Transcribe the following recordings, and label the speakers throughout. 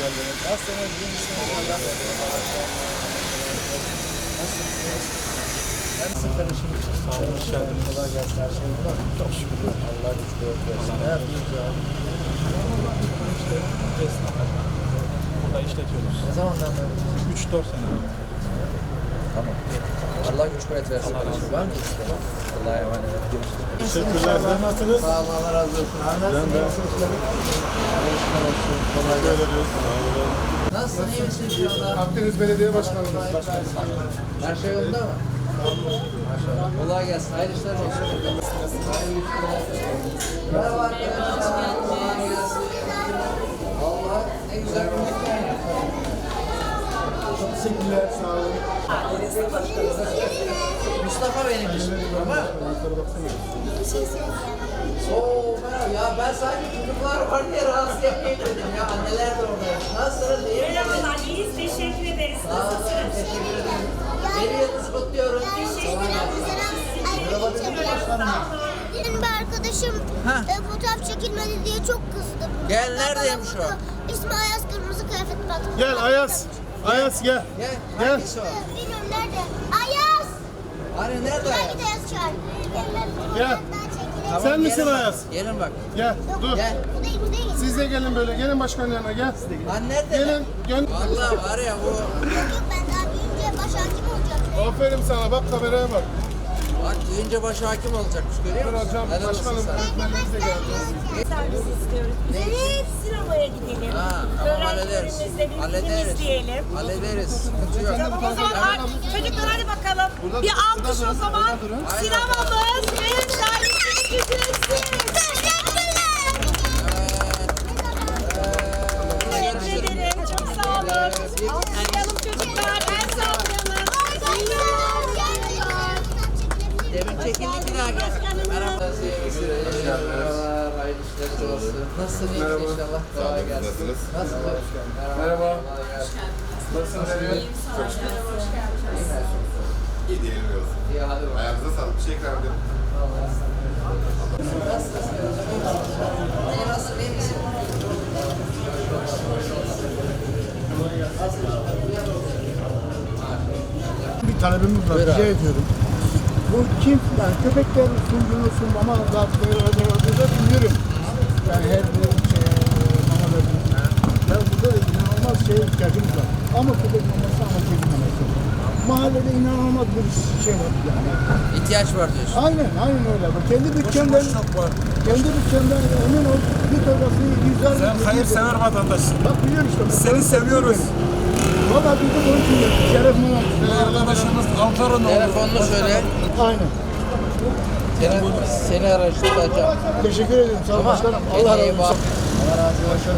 Speaker 1: geldiniz. Nasılsınız? İyi misiniz? Nasılsınız? Nasıl karışım için? Sağ. Her şey mı? Çok. Allah güçlü versin. Ne zamandan beri?
Speaker 2: 3-4 sene.
Speaker 1: Tamam. Allah güç kuvvet versin. kardeşim. Var mı? Allah'a emanet olun.
Speaker 2: Teşekkürler. Nasılsınız?
Speaker 1: Sağ olun. Allah razı olsun. Çalışmalar olsun. Kolay gelsin. Nasılsın? İyi misin şu anda?
Speaker 3: Akdeniz Belediye Başkanımız.
Speaker 1: Her şey yolunda mı? Maşallah. Kolay gelsin. Hayırlı işler olsun. Hayırlı işler. Merhaba arkadaşlar. Kolay gelsin. Allah ne güzel bir mekan ya.
Speaker 3: Çok teşekkürler. Sağ olun.
Speaker 1: Mustafa benim ismim ama. Oo merhaba ya ben sadece çocuklar var diye rahatsız yapmayayım dedim ya. Anneler de orada. Nasılsınız? İyi misiniz?
Speaker 4: Merhabalar, iyiyiz. Teşekkür ederiz.
Speaker 1: Sağ olun. Teşekkür ederim. Yeni yılınızı kutluyorum. Merhaba dedim başkanım.
Speaker 5: Benim bir arkadaşım
Speaker 1: Ha.
Speaker 5: e, fotoğraf çekilmedi diye çok kızdı.
Speaker 1: Gel,
Speaker 5: bana
Speaker 1: o?
Speaker 5: vurdu. İsmi Ayaz Kırmızı Kıyafet Patron.
Speaker 3: Gel Ayaz. Ayaz gel.
Speaker 1: Gel.
Speaker 3: Gel.
Speaker 5: Bilmiyorum nerede? Ayaz!
Speaker 1: Hani nerede?
Speaker 5: Belki de Ayaz çağır.
Speaker 3: Gel.
Speaker 1: Tamam,
Speaker 3: Sen misin
Speaker 1: gelin bak.
Speaker 3: Ayaz?
Speaker 1: Gelin bak.
Speaker 3: Gel. Dur.
Speaker 1: Gel.
Speaker 5: Bu değil bu değil.
Speaker 3: Siz de gelin böyle. Gelin başkanın yanına gel.
Speaker 1: Hani nerede?
Speaker 3: Gelin. Gön
Speaker 1: Vallahi var ya bu.
Speaker 5: Yok yok ben daha büyüyünce baş hakim olacağım.
Speaker 3: Aferin sana. Bak kameraya bak.
Speaker 1: Bak büyüyünce baş hakim olacakmış görüyor musun?
Speaker 3: hocam.
Speaker 1: Helal olsun
Speaker 3: Başkanım.
Speaker 1: sana.
Speaker 3: Öğretmenlerimiz de geldi.
Speaker 4: Servis istiyoruz. Evet, sinemaya gidelim.
Speaker 1: Ha, tamam hallederiz.
Speaker 4: Öğrencilerimizle bir film
Speaker 1: Hallederiz.
Speaker 4: izleyelim.
Speaker 1: Hallederiz. Sıkıntı yok.
Speaker 4: O zaman çocuklar hadi bakalım. bir alkış o zaman. Sinemamız ve servisimiz ücretsiz. Teşekkür ederim. Çok sağ olun. Alkışlayalım
Speaker 1: işler olsun. Nasılsın? İyi misin inşallah? Kolay gelsin.
Speaker 3: Nasılsınız?
Speaker 1: Nasılsın?
Speaker 3: Merhaba.
Speaker 1: Gelsin.
Speaker 3: Nasılsınız?
Speaker 6: İyi diyelim olsun.
Speaker 1: İyi hadi bakalım.
Speaker 6: Ayağınıza sağlık. Bir şey ikram edelim.
Speaker 1: Nasılsın? İyi nasılsın? İyi misin?
Speaker 3: Bir talebimiz var. Rica ediyorum. Bu kim? Yani köpekler sunduğunu mama dağıtmayı da bilmiyorum. Yani her bir şey, mama verdiğini. Ya burada da inanılmaz şey ihtiyacımız var. Ama köpek maması ama kedi maması. Mahallede inanılmaz bir şey var yani.
Speaker 1: İhtiyaç var diyorsun.
Speaker 3: Aynen, aynen öyle. Bak kendi bütçemden, kendi bütçemden emin ol bir torbası yüzler.
Speaker 2: Sen hayırsever vatandaşsın.
Speaker 3: Bak biliyorum işte. bak.
Speaker 2: Seni seviyoruz.
Speaker 3: Valla biz de onun için yaptık. Şeref Mamat.
Speaker 2: Arkadaşımız Ankara'nın
Speaker 1: Telefonunu söyle.
Speaker 3: Aynen.
Speaker 1: Seni, seni araştıracağım.
Speaker 3: Teşekkür ederim. Sağ olun
Speaker 1: Tamam.
Speaker 3: başkanım. Allah razı olsun.
Speaker 1: Allah razı olsun.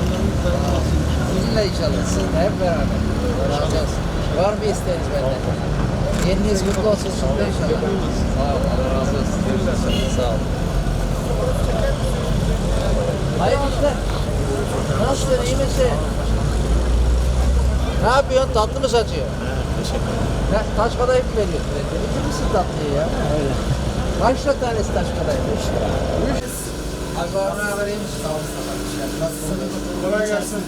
Speaker 1: Sizinle inşallah. Sizinle hep beraber. Olsun. Var mı isteğiniz benden? Yeniniz kutlu olsun şimdi inşallah. Sağ olun. Allah razı olsun. Sağ olun. Hayırlı işler. Nasılsın? iyi misin? Ne yapıyorsun? Tatlı mı satıyor?
Speaker 2: Teşekkür ederim.
Speaker 1: Ne, taş kadayıf mı veriyorsun? Bitir misin tatlıyı ya? Öyle. Kaç tanesi taş kadayıf? Üç. Abi bana iyi misin? Sağ olun. Nasılsın?
Speaker 3: Kolay gelsin.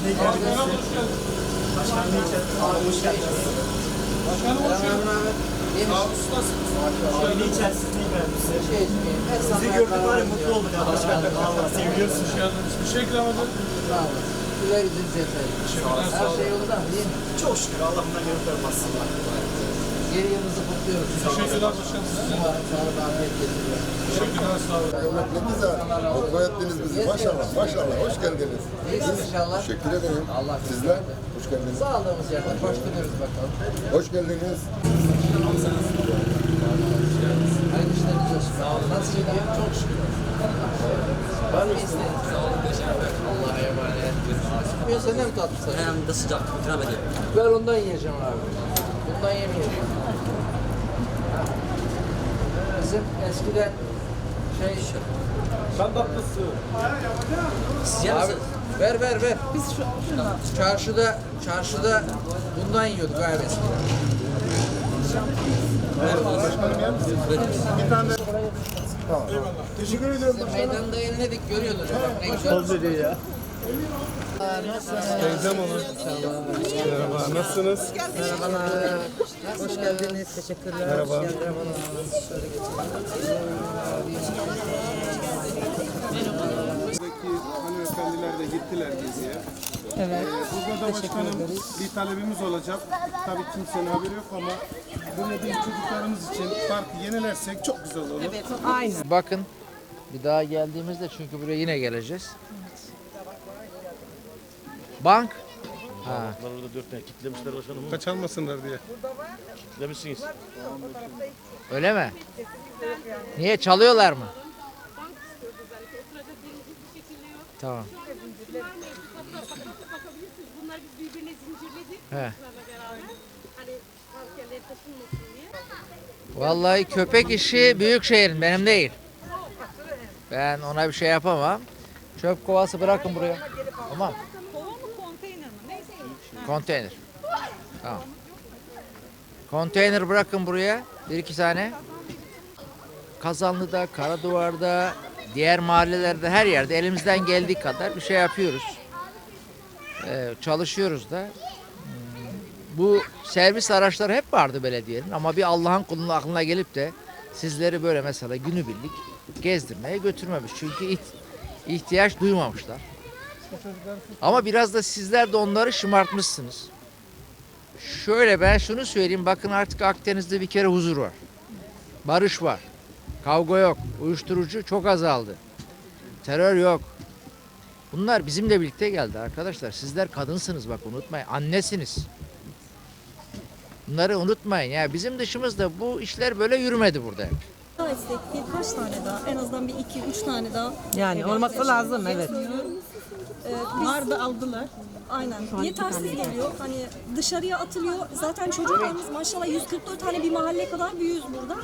Speaker 1: Başkanım hoş geldiniz. İyi misin?
Speaker 7: Aile içerisinde gelmişsin.
Speaker 1: Şey sana
Speaker 7: Sizi gördük var ya mutlu olduk ya başkanım. Valla seviyorsun.
Speaker 3: Bir şey ikram edin.
Speaker 1: Sağ olun. Güler yüzünüz yeter. Her şey yolunda? İyi mi?
Speaker 7: Çok şükür Allah bundan geri koymasın.
Speaker 1: Yeni yılınızı kutluyoruz. Teşekkürler başkanım. Sağlık afiyet getiriyor.
Speaker 6: Mutlu ettiniz bizi. Maşallah. Maşallah. Hoş geldiniz.
Speaker 1: İyisin inşallah.
Speaker 6: Teşekkür ederim.
Speaker 1: Allah
Speaker 6: Sizler hoş geldiniz.
Speaker 1: Sağlığımız yerden koşturuyoruz bakalım.
Speaker 6: Hoş geldiniz.
Speaker 1: Hayırlı işleriniz olsun. Sağ olun. Nasıl gidiyor? Çok şükür. Var mı isteğiniz? Sağ olun. Teşekkür ederim. Allah'a emanet. Mi tatlı?
Speaker 8: Hem de sıcak ikram ediyorum.
Speaker 1: Ben ondan yiyeceğim abi. Yemeyeceğim. Ha. Bizim eskiden şey...
Speaker 8: Yer
Speaker 1: Abi
Speaker 8: misiniz?
Speaker 1: ver ver ver. Biz şu, çarşıda çarşıda bundan yiyorduk abi eskiden.
Speaker 3: Bir tane de. Tamam. Teşekkür ediyorum.
Speaker 1: Meydanda elledik görüyordunuz. Ne güzel.
Speaker 7: ya.
Speaker 2: Teyzem olur. Merhaba, nasılsınız?
Speaker 1: Merhabalar. Hoş geldiniz. Teşekkürler.
Speaker 2: Merhaba.
Speaker 1: Hoş geldiniz. Şöyle
Speaker 2: Buradaki hanımefendiler de gittiler geziye.
Speaker 9: Evet.
Speaker 2: Burada da başkanım bir talebimiz olacak. Tabii kimsenin haberi yok ama böyle bir çocuklarımız için parkı yenilersek çok güzel olur.
Speaker 9: Aynen.
Speaker 1: Bakın bir daha geldiğimizde çünkü buraya yine geleceğiz. Bank. Ha.
Speaker 10: Orada dört tane kitlemişler başkanım.
Speaker 2: Kaçalmasınlar diye.
Speaker 10: Kitlemişsiniz.
Speaker 1: Öyle mi? Niye çalıyorlar mı? Tamam.
Speaker 11: Bunlar biz birbirine zincirledik.
Speaker 1: He.
Speaker 11: Hani.
Speaker 1: Vallahi köpek işi büyük şehrin benim değil. Ben ona bir şey yapamam. Çöp kovası bırakın buraya. Tamam.
Speaker 4: Kova mı konteyner mi? Neyse.
Speaker 1: Konteyner. Tamam. Konteyner bırakın buraya. Bir iki tane. Kazanlı'da, Karaduvar'da, diğer mahallelerde her yerde elimizden geldiği kadar bir şey yapıyoruz. Ee, çalışıyoruz da. Hmm, Bu servis araçları hep vardı belediyenin ama bir Allah'ın kulunun aklına gelip de sizleri böyle mesela günübirlik gezdirmeye götürmemiş. Çünkü iht- ihtiyaç duymamışlar. Ama biraz da sizler de onları şımartmışsınız. Şöyle ben şunu söyleyeyim bakın artık Akdeniz'de bir kere huzur var. Barış var. Kavga yok. Uyuşturucu çok azaldı. Terör yok. Bunlar bizimle birlikte geldi arkadaşlar. Sizler kadınsınız bak unutmayın. Annesiniz. Bunları unutmayın. Ya bizim dışımızda bu işler böyle yürümedi burada.
Speaker 9: Daha etsek birkaç tane daha, en azından bir iki, üç tane daha.
Speaker 12: Yani olması lazım evet.
Speaker 9: Ee, Var da aldılar. Aynen. Yetersiz geliyor. Hani dışarıya atılıyor. Zaten çocuklarımız maşallah 144 tane bir mahalle kadar büyüğüz burada.